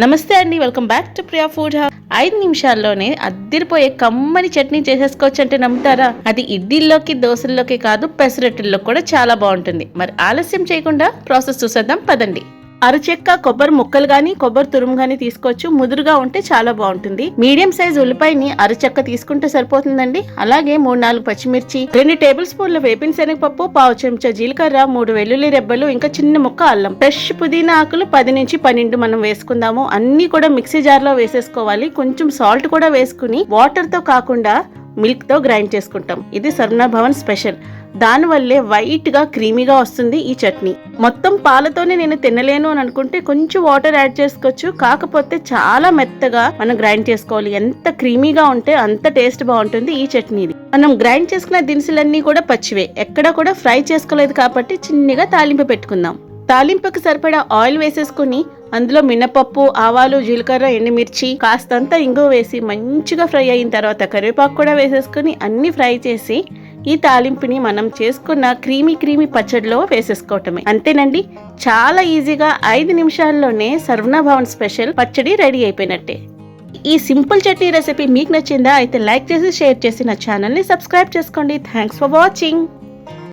నమస్తే అండి welcome back to Priya food house ఐదు నిమిషాల్లోనే అద్దిరిపోయే కమ్మని చట్నీ చేసేసుకోవచ్చు అంటే నమ్ముతారా? అది ఇడ్లీల్లోకి దోశల్లోకి కాదు పెసరట్టుల్లో కూడా చాలా బాగుంటుంది. మరి ఆలస్యం చేయకుండా ప్రాసెస్ చూసేద్దాం పదండి. అరచెక్క కొబ్బరి ముక్కలు గాని కొబ్బరి తురుము గాని తీసుకోవచ్చు. ముదురుగా ఉంటే చాలా బాగుంటుంది. మీడియం సైజ్ ఉల్లిపాయని అరచెక్క తీసుకుంటే సరిపోతుందండి. అలాగే మూడు నాలుగు పచ్చిమిర్చి రెండు టేబుల్ స్పూన్ల వేపిన శనగపప్పు పావు చెంచా జీలకర్ర మూడు వెల్లుల్లి రెబ్బలు ఇంకా చిన్న ముక్క అల్లం. ఫ్రెష్ పుదీనా ఆకులు పది నుంచి పన్నెండు మనం వేసుకుందాము. అన్ని కూడా మిక్సీ జార్లో వేసేసుకోవాలి. కొంచెం సాల్ట్ కూడా వేసుకుని వాటర్తో కాకుండా మిల్క్తో గ్రైండ్ చేసుకుంటాం. ఇది సర్వనా భవన్ స్పెషల్. దానివల్లే వైట్గా క్రీమీగా వస్తుంది ఈ చట్నీ. మొత్తం పాలతోనే నేను తినలేను అని అనుకుంటే కొంచెం వాటర్ యాడ్ చేసుకోవచ్చు. కాకపోతే చాలా మెత్తగా మనం గ్రైండ్ చేసుకోవాలి. ఎంత క్రీమీగా ఉంటే అంత టేస్ట్ బాగుంటుంది ఈ చట్నీది. మనం గ్రైండ్ చేసుకున్న దినుసులన్నీ కూడా పచ్చివే. ఎక్కడ కూడా ఫ్రై చేసుకోలేదు కాబట్టి చిన్నగా తాలింపు పెట్టుకుందాం. తాలింపుకి సరిపడా ఆయిల్ వేసేసుకుని అందులో మినపప్పు ఆవాలు జీలకర్ర ఎండుమిర్చి కాస్తంత ఇంగువ వేసి మంచిగా ఫ్రై అయిన తర్వాత కరివేపాకు కూడా వేసేసుకుని అన్ని ఫ్రై చేసి ఈ తాలింపుని మనం చేసుకున్న క్రీమీ క్రీమీ పచ్చడిలో వేసేసుకోవటమే. అంతేనండి చాలా ఈజీగా ఐదు నిమిషాల్లోనే సర్వనా భవన్ స్పెషల్ పచ్చడి రెడీ అయిపోయినట్టే. ఈ సింపుల్ చట్నీ రెసిపీ మీకు నచ్చిందా అయితే లైక్ చేసి షేర్ చేసి నా ఛానల్ని సబ్స్క్రైబ్ చేసుకోండి. Thanks for watching.